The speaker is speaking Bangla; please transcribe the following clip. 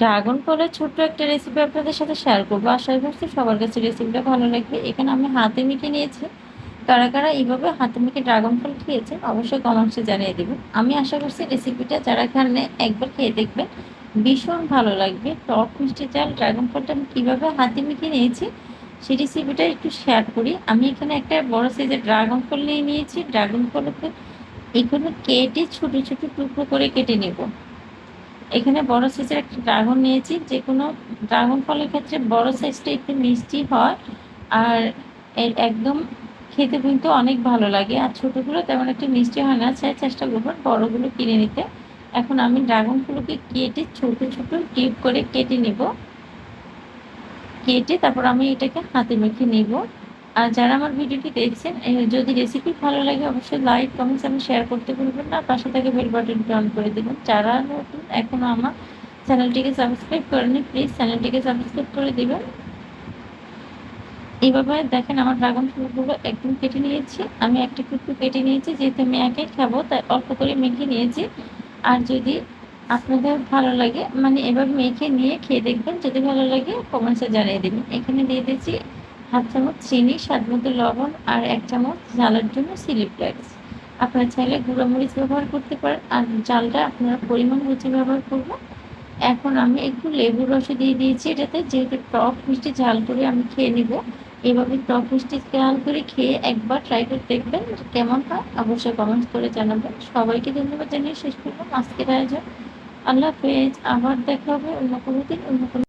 ড্রাগন ফলের ছোট্ট একটা রেসিপি আপনাদের সাথে শেয়ার করব। আশা করছি সবার কাছে রেসিপিটা ভালো লাগবে। এখানে আমি হাতে মেখে নিয়েছি। কারা কারা এইভাবে হাতে মেখে ড্রাগন ফল খেয়েছেন, অবশ্যই কমেন্টসে জানিয়ে দেবেন। আমি আশা করছি রেসিপিটা যারা এখানে একবার খেয়ে দেখবেন, ভীষণ ভালো লাগবে। টক, মিষ্টি চাল, ড্রাগন ফলটা আমি কীভাবে হাতে মেখে নিয়েছি সেই রেসিপিটা একটু শেয়ার করি। আমি এখানে একটা বড় সাইজের ড্রাগন ফল নিয়ে নিয়েছি। ড্রাগন ফলকে এগুলো কেটে ছোটো ছোটো টুকরো করে কেটে নেব। এখানে বড় সাইজের একটা ড্রাগন নিয়েছি যে কোনো ড্রাগন ফলের ক্ষেত্রে বড় সাইজটা একটু মিষ্টি হয় আর এর একদম খেতে কিন্তু অনেক ভালো লাগে। আর ছোটোগুলো তেমন একটা মিষ্টি হয় না চাই চেষ্টা করবেন বড়গুলো কিনে নিতে। এখন আমি ড্রাগনগুলোকে কেটে ছোট ছোট টিপ করে কেটে নেব। কেটে তারপর আমি এটাকে হাতে মেখে নেব। আর যারা আমার ভিডিওটি দেখছেন যদি রেসিপি ভালো লাগে, অবশ্যই লাইক কমেন্টস আমি শেয়ার করতে ভুলবেন না। পাশে থেকে বেল বাটনটি অন করে দেবেন। যারা নতুন এখনও আমার চ্যানেলটিকে সাবস্ক্রাইব করেনি প্লিজ চ্যানেলটিকে সাবস্ক্রাইব করে দেবেন। এইভাবে দেখেন আমার ড্রাগন ফ্রুটগুলো একদম কেটে নিয়েছি। আমি একটা টুকরো কেটে নিয়েছি, যেহেতু আমি একাই খাব, তাই অল্প করে মেখে নিয়েছি। আর যদি আপনাদের ভালো লাগে মানে এবার মেখে নিয়ে খেয়ে দেখবেন, যদি ভালো লাগে কমেন্টসে জানিয়ে দেবেন। এখানে দিয়ে দিয়েছি হাফ চামচ চিনি, স্বাদ মতো লবণ আর এক চামচ ঝালের জন্য সিলি ফ্লেক্স আপনারা চাইলে গুঁড়ো মরিচ ব্যবহার করতে পারেন। আর জালটা আপনারা পরিমাণ বুঝে ব্যবহার করবেন এখন আমি একটু লেবুর রসে দিয়ে দিয়েছি এটাতে। যেহেতু টক মিষ্টি ঝাল করে আমি খেয়ে নিব, এভাবে টক মিষ্টি ঝাল করে খেয়ে একবার ট্রাই করে দেখবেন কেমন হয়। অবশ্যই কমেন্টস করে জানাবেন। সবাইকে ধন্যবাদ জানিয়ে শেষ করলাম আজকের আয়োজন। আল্লাহ হাফেজ। আবার দেখা হবে অন্য কোনো দিন, অন্য কোনো